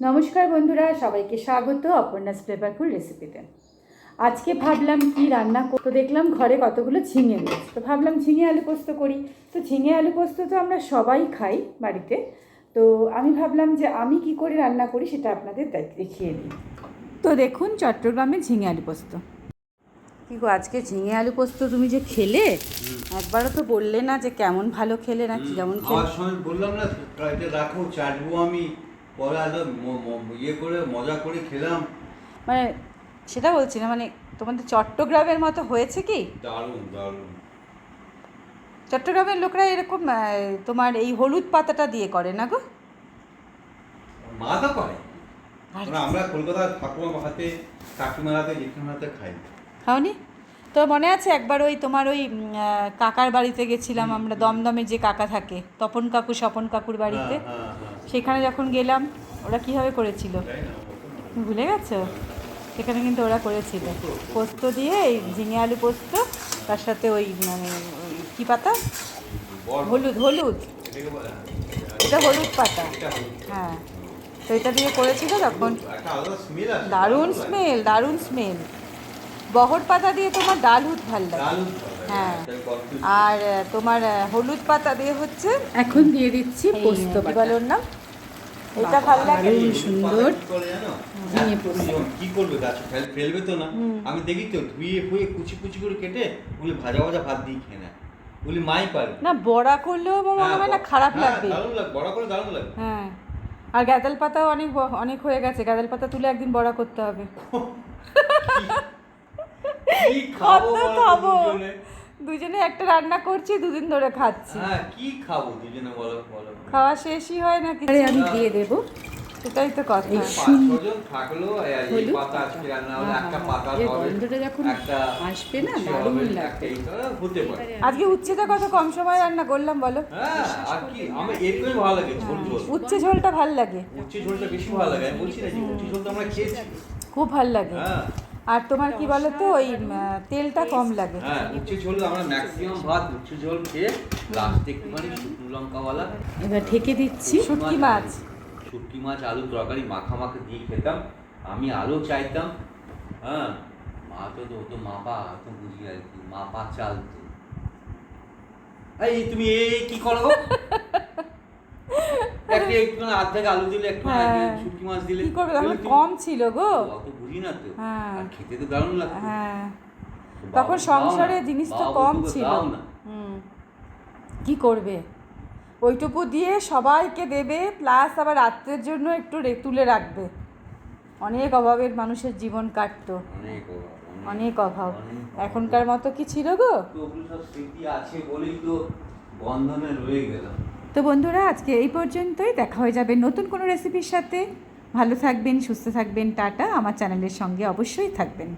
নমস্কার বন্ধুরা সবাইকে স্বাগত অপর্ণাস ফ্লেভারফুল রেসিপিতে আজকে ভাবলাম কি রান্না কর- তো দেখলাম ঘরে কতগুলো ঝিঙে রয়েছে। তো ভাবলাম ঝিঙে আলু পোস্ত করি। তো ঝিঙে আলু পোস্ত তো আমরা সবাই খাই বাড়িতে। তো আমি ভাবলাম যে আমি কি করে রান্না করি সেটা আপনাদের দেখিয়ে দিই। তো দেখুন চট্টগ্রামে ঝিঙে আলু পোস্ত। কি গো আজকে ঝিঙে আলু পোস্ত তুমি যে খেলে? একবারও তো বললে না যে কেমন ভালো খেলে না কি কেমন খেলে? বললাম না রাখো চাটবো আমি। পরে ইয়ে করে মজা করে খেলাম। মানে সেটা বলছি না মানে তোমাদের চট্টগ্রামের মতো হয়েছে কি? দারুণ দারুণ। চট্টগ্রামের লোকরা এরকম তোমার এই হলুদ পাতাটা দিয়ে করে না গো? মা তো করে। কারণ আমরা কলকাতার ঠাকুমা হাতে কাকিমার হাতে জেঠিমার হাতে খাই। খাওনি? তো মনে আছে একবার ওই তোমার ওই কাকার বাড়িতে গেছিলাম আমরা দমদমে যে কাকা থাকে তপন কাকু স্বপন কাকুর বাড়িতে হ্যাঁ, হ্যাঁ, হ্যাঁ। সেখানে যখন গেলাম ওরা কীভাবে করেছিল? ভুলে গেছো? সেখানে কিন্তু ওরা করেছিল। পোস্ত দিয়ে এই ঝিঙে আলু পোস্ত তার সাথে ওই মানে কী পাতা? হলুদ হলুদ। এটা হলুদ পাতা। হ্যাঁ। তো এটা দিয়ে করেছিল তখন। দারুণ স্মেল দারুণ স্মেল বহর পাতা দিয়ে তোমার ডাল হুত ভালো লাগে। হ্যাঁ। আর তোমার হলুদ পাতা দিয়ে হচ্ছে এখন দিয়ে দিচ্ছি পোস্ত কি বলে ওর নাম এটা ভালো লাগে। সুন্দর পাতা কি ঝিঙে পোস্ত। কি করবে গাছ ফেলবে তো না। আমি দেখি তো ধুয়ে ফুয়ে কুচি কুচি করে কেটে ওগুলি ভাজা ভাজা ভাত দিয়ে খেয়ে নেয়। ওগুলি মাই পারে। না বড়া করলেও আমার মনে হয় না খারাপ হ্যাঁ, লাগবে। দারুণ লাগবে বড় করে দারুণ লাগবে হ্যাঁ। আর গ্যাদাল পাতাও অনেক অনেক হয়ে গেছে। গ্যাদাল পাতা তুলে একদিন বড়া করতে হবে। কত খাব দুজনে? দুজনে। একটা রান্না করছি দুদিন ধরে খাচ্ছি। হ্যাঁ কি খাব দুজনে বলো বলো। খাওয়া শেষই হয় না কিছু। আমি দিয়ে দেবো। সেটাই তো কথা। থাকল এই পাতা আজকে রান্না হলো হ্যাঁ, একটা হ্যাঁ, পাতা হবে যখন একটা আসবে না, উচ্ছে দারুণ লাগবে। ধরো হতে পারে। আজকে উচ্ছেটা কত কম সময় রান্না করলাম বলো? হ্যাঁ আর কি আমার এরকমই ভালো লাগে ঝোল ঝোল। উচ্ছে ঝোলটা ভালো লাগে। উচ্ছে ঝোলটা বেশি ভালো লাগে আমি বলছি না যে উচ্ছে ঝোল তো আমরা খেয়েছি। খুব ভালো লাগে। হ্যাঁ। আর তোমার কি বলো তো ওই তেলটা কম লাগে। হ্যাঁ উচ্ছে ঝোল আমরা ম্যাক্সিমাম ভাত উচ্ছে ঝোল খেয়ে লাস্টে একটুখানি শুকনো লঙ্কাওয়ালা। এবার ঢেকে দিচ্ছি। শুটকি মাছ। শুটকি মাছ আলু তরকারি মাখা মাখা দিয়ে খেতাম। আমি আলু চাইতাম হ্যাঁ। মা তো তো তো মাপা তো বুঝি আর কি মাপা চাল তো এই তুমি এই কি করো? একটা একটু আর্ধেক আলু দিলে একটু হ্যাঁ। শুটকি মাছ দিলে কি করবে? তখন কম ছিল গো। অত বুঝি না তো। হ্যাঁ। আর খেতে তো দারুণ লাগতো। হ্যাঁ। তখন সংসারে জিনিস তো কম ছিল। হুম। কি করবে? ওইটুকু দিয়ে সবাইকে দেবে প্লাস আবার রাত্রের জন্য একটু তুলে রাখবে। অনেক অভাবের মানুষের জীবন কাটতো। অনেক অভাব, এখনকার মতো কি ছিল গো? আছে বলেই তো বন্ধনে রয়ে গেলাম। তো বন্ধুরা, আজকে এই পর্যন্তই। দেখা হয়ে যাবে নতুন কোনো রেসিপির সাথে। ভালো থাকবেন, সুস্থ থাকবেন, টাটা। আমার চ্যানেলের সঙ্গে অবশ্যই থাকবেন।